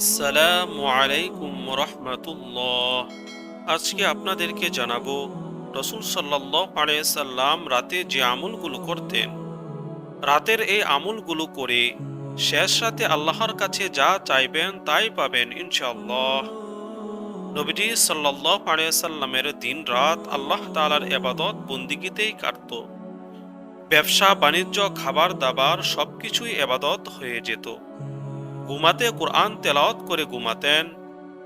আসসালামু আলাইকুম রহমতুল্লাহ আজকে আপনাদেরকে জানাব, রসুল সাল্লাহ সাল্লাম রাতে যে আমলগুলো করতেন, রাতের এই আমলগুলো করে শেষ রাতে আল্লাহর কাছে যা চাইবেন তাই পাবেন ইনশাআল্লাহ। নবীজি সাল্লাহ সাল্লামের দিন রাত আল্লাহ তালার এবাদত বন্দিগিতেই কাটত। ব্যবসা, বাণিজ্য খাবার দাবার সবকিছুই এবাদত হয়ে যেত। ঘুমাতে কোরআন তেলাওয়াত করে ঘুমাতেন,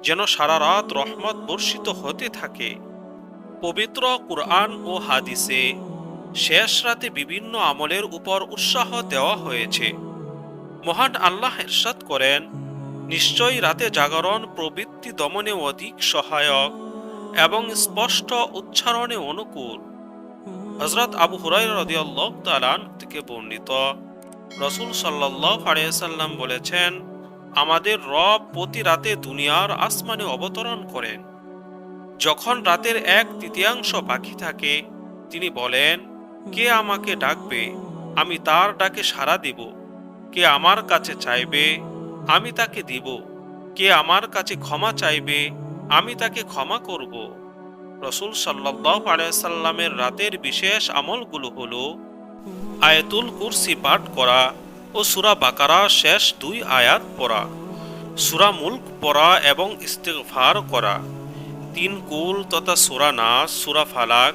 যেন সারা রাত রহমত বর্ষিত হতে থাকে। পবিত্র কোরআন ও হাদিসে শেষ রাতে বিভিন্ন আমলের উপর উৎসাহ দেওয়া হয়েছে। মহান আল্লাহ ইরশাদ করেন, নিশ্চয়ই রাতে জাগরণ প্রবৃত্তি দমনে অধিক সহায়ক এবং স্পষ্ট উচ্চারণে অনুকূল। হজরত আবু হুরাই রদিয়াল্লাহ তালান থেকে বর্ণিত, রসুল সাল্লাহ আলিয়াল্লাম বলেছেন আমাদের রব প্রতি রাতে দুনিয়ার আসমানে অবতরণ করেন। যখন রাতের এক তৃতীয়াংশ বাকি থাকে, তিনি বলেন, কে আমাকে ডাকবে? আমি তার ডাকে সাড়া দিব। কে আমার কাছে চাইবে? আমি তাকে দিব। কে আমার কাছে ক্ষমা চাইবে? আমি তাকে ক্ষমা করব। রসুল সাল্লাহ আলাইসাল্লামের রাতের বিশেষ আমলগুলো হলো আয়াতুল কুরসি পাঠ করা ও সুরা বাকারা শেষ দুই আয়াত পড়া। সুরা মুল্ক পড়া এবং ইস্তেগফার করা। তিন কুল তথা সুরা নাস, সুরা ফালাক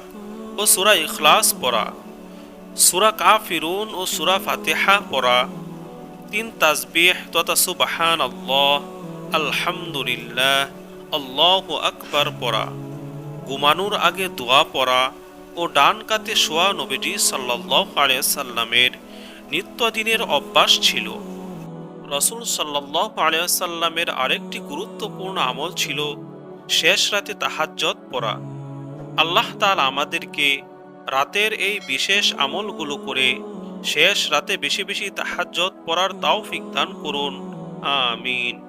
ও সুরা ইখলাস পড়া। সুরা কাফিরুন ও সুরা ফাতেহা পড়া। তিন তাসবিহ তথা সুবাহান আল্লাহ আলহামদুলিল্লাহ, আল্লাহ আকবার পড়া। ঘুমানোর আগে দোয়া পড়া ও ডান কাতে শোয়া নবীজি সাল্লাহ আলিয়া সাল্লামের নিত্যদিনের অভ্যাস ছিল। রসুল সাল্লাহ আলিয়াল্লামের আরেকটি গুরুত্বপূর্ণ আমল ছিল শেষ রাতে তাহাজ্জত পড়া। আল্লাহ তাল আমাদেরকে রাতের এই বিশেষ আমলগুলো করে শেষ রাতে বেশি বেশি তাহাজ্জত পড়ার তাও দান করুন। আমিন।